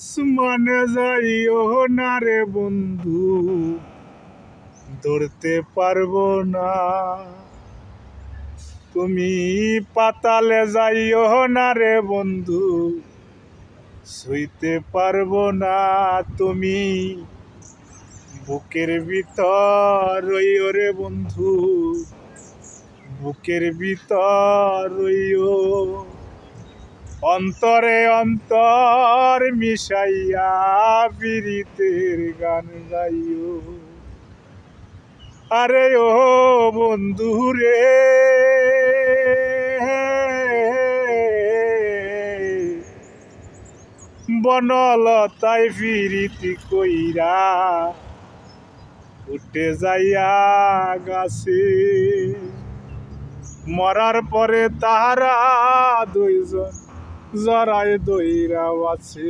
আসমানে যাইও না রে বন্ধু, ধরতে পারব না। তুমি পাতালে যাই যাইও না রে বন্ধু শুইতে পারব না। তুমি বুকের ভিতর রইও রে বন্ধু, বুকের ভিতর রইও। অন্তরে অন্তর মিশাইয়া পীড়িতের গান গাইও। আরে ও বন্ধু রে, বনলতায় ফিরিতি কইরা উঠে যাইয়া গাছে। মরার পরে তাহারা দুইজন জরায় দইরাও আছে।